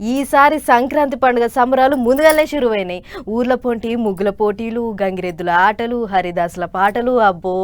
ఈసారి సంక్రాంతి పండుగ సంబరాలు ముందుగానే షురువైనాయి. ఊర్ల పోటీ ముగ్గుల పోటీలు గంగిరెద్దుల ఆటలు హరిదాసుల పాటలు అబ్బో!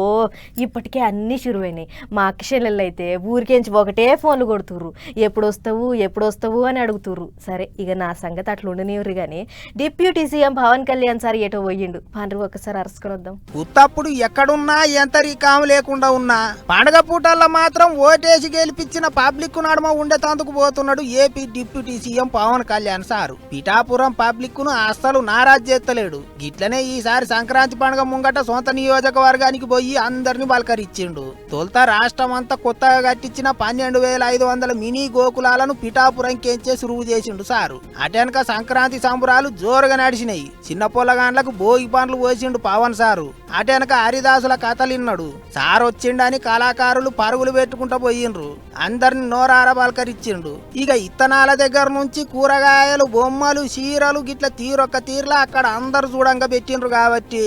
ఇప్పటికే అన్నీ షురువైనాయి. మా అక్షయలు అయితే ఊరికేంచి ఒకటే ఫోన్లు కొడుతుర్రు. ఎప్పుడు వస్తావు ఎప్పుడు వస్తావు అని అడుగుతుర్రు. సరే ఇక నా సంగతి అట్లా ఉండనివ్వరు కానీ deputy CM Pawan Kalyan sir ఎటో పోయిండు. పండుగ ఒకసారి అరుసుకొని వద్దాం ఉత్తప్పుడు ఎక్కడున్నా ఎంత రీకాము లేకుండా ఉన్నా. పండుగ పూటల్లో మాత్రం ఓటేసి గెలిపించిన పబ్లిక్ నడుమ ఉండేతందుకు పోతున్నాడు AP deputy CM Pawan Kalyan sir. Pithapuram పబ్లిక్ను అస్సలు నారాజ్ చేస్తలేడు గిట్లనే ఈసారి సంక్రాంతి పండుగ ముంగట సొంత నియోజకవర్గానికి పోయి అందరిని బలకరిచ్చిండు తొలుత రాష్ట్రం అంతా కొత్తగా కట్టించిన పన్నెండు వేల ఐదు వందల మినీ గోకులాలను పిఠాపురం కెంచే సురువు చేసిండు సారు. అటెనక సంక్రాంతి సంబరాలు జోరుగా నడిచినాయి. చిన్న పొల్లగాండ్లకు భోగి పండ్లు పోసిండు పవన్ సారు. అటెనక హరిదాసుల కథలిన్నాడు. సార్ వచ్చిండని కళాకారులు పరుగులు పెట్టుకుంటూ పోయిండ్రు. అందరిని నోరార బలకరిచ్చిండు ఇక ఇత్తనాల దగ్గర నుంచి వచ్చి కూరగాయలు బొమ్మలు చీరలు గిట్ల తీరొక్క తీరులా అక్కడ అందరు చూడంగా పెట్టిండ్రు కాబట్టి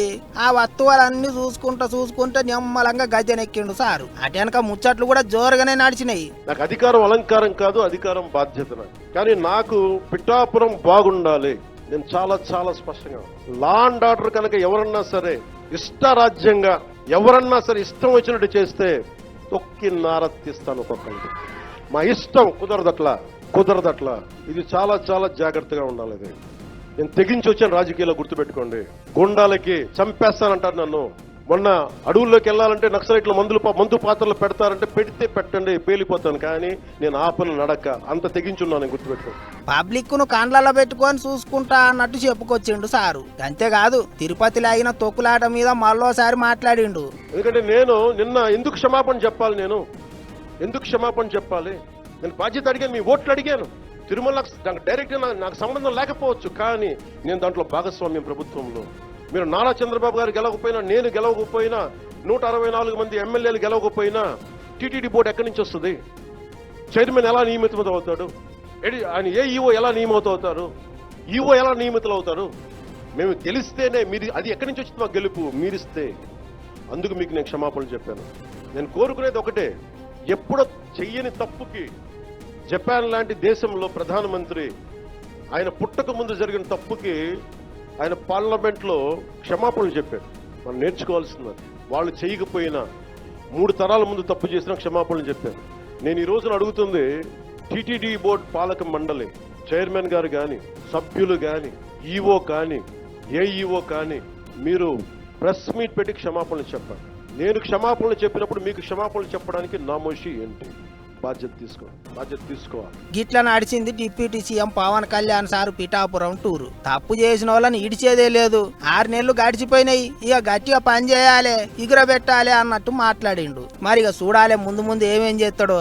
ఆ వస్తువులన్నీ చూసుకుంటా చూసుకుంటే నిమ్మలంగా గజనెక్కిండు సారు. అటెనక ముచ్చట్లు కూడా జోరుగానే నడిచినాయి. నాకు అధికారం అలంకారం కాదు అధికారం బాధ్యత కానీ నాకు పిఠాపురం బాగుండాలి. నేను చాలా చాలా స్పష్టంగా లా అండ్ ఆర్డర్ కనుక ఎవరన్నా సరే ఇష్టరాజ్యంగా ఎవరన్నా సరే ఇష్టం వచ్చినట్టు చేస్తే తొక్కి నారత్తిస్తాను ఒక్కొక్కరికి. మా ఇష్టం కుదరదు అట్లా. కుదరదట్లా. కుదరదట్లా ఇది చాలా చాలా జాగ్రత్తగా ఉండాలి ఇది. నేను తెగించి వచ్చాను రాజకీయాల్లో గుర్తుపెట్టుకోండి. గుండాలకి చంపేస్తానంటారు నన్ను. మొన్న అడవుల్లోకి వెళ్ళాలంటే నక్సలైట్లు మందులు మందు పాత్రలు పెడతారంటే పెడితే పెట్టండి పేలిపోతాను. కానీ నేను ఆపను నడక. అంత తెగించున్నాను గుర్తుపెట్టుకోండి పబ్లిక్ను కండ్లలో పెట్టుకొని చూసుకుంటా అన్నట్టు చెప్పుకొచ్చిండు సారు. అంతేకాదు తిరుపతిలో అయిన తొక్కులాట మీద మళ్ళోసారి మాట్లాడిండు. ఎందుకంటే నేను నిన్న ఎందుకు క్షమాపణ చెప్పాలి నేను? ఎందుకు క్షమాపణ చెప్పాలి? నేను బాధ్యత అడిగాను మీ ఓట్లు అడిగాను. తిరుమల డైరెక్ట్గా నాకు సంబంధం లేకపోవచ్చు కానీ నేను దాంట్లో భాగస్వామ్యం ప్రభుత్వంలో. మీరు నారా చంద్రబాబు గారు గెలవకపోయినా నేను గెలవకపోయినా నూట అరవై నాలుగు మంది ఎమ్మెల్యేలు గెలవకపోయినా టీటీడీ బోర్డు ఎక్కడి నుంచి వస్తుంది? చైర్మన్ ఎలా నియమితం అవుతాడు ఎడి- ఆయన ఏ ఈఓ ఎలా నియమితం అవుతారు ఈఓ ఎలా నియమితులు అవుతారు మేము గెలిస్తేనే మీరు అది ఎక్కడి నుంచి వచ్చింది మాకు గెలుపు మీరిస్తే. అందుకు మీకు నేను క్షమాపణలు చెప్పాను. నేను కోరుకునేది ఒకటే ఎప్పుడో చెయ్యని తప్పుకి జపాన్ లాంటి దేశంలో ప్రధానమంత్రి ఆయన పుట్టక ముందు జరిగిన తప్పుకి ఆయన పార్లమెంట్లో క్షమాపణలు చెప్పాడు మనం నేర్చుకోవాల్సింది వాళ్ళు చేయకపోయినా మూడు తరాల ముందు తప్పు చేసిన క్షమాపణలు చెప్పారు. నేను ఈ రోజున అడుగుతుంది టీటీడీ బోర్డ్ పాలక మండలి చైర్మన్ గారు కానీ సభ్యులు కానీ ఈఓ కానీ ఏఈఓ కానీ మీరు ప్రెస్ మీట్ పెట్టి క్షమాపణలు చెప్పండి. నేను క్షమాపణలు చెప్పినప్పుడు మీకు క్షమాపణలు చెప్పడానికి నామోషి ఏంటి? బాధ్యత తీసుకో బాధ్యత తీసుకోవాలి గిట్ల నడిచింది deputy CM Pawan Kalyan sir Pithapuram tour. తప్పు చేసిన వాళ్ళని ఇడిచేదే లేదు. ఆరు నెలలు గడిచిపోయినాయి. ఇక గట్టిగా పని చేయాలి ఇగుర పెట్టాలి అన్నట్టు మాట్లాడిండు. మరి ఇక చూడాలి ముందు ముందు ఏమేం చేస్తాడో.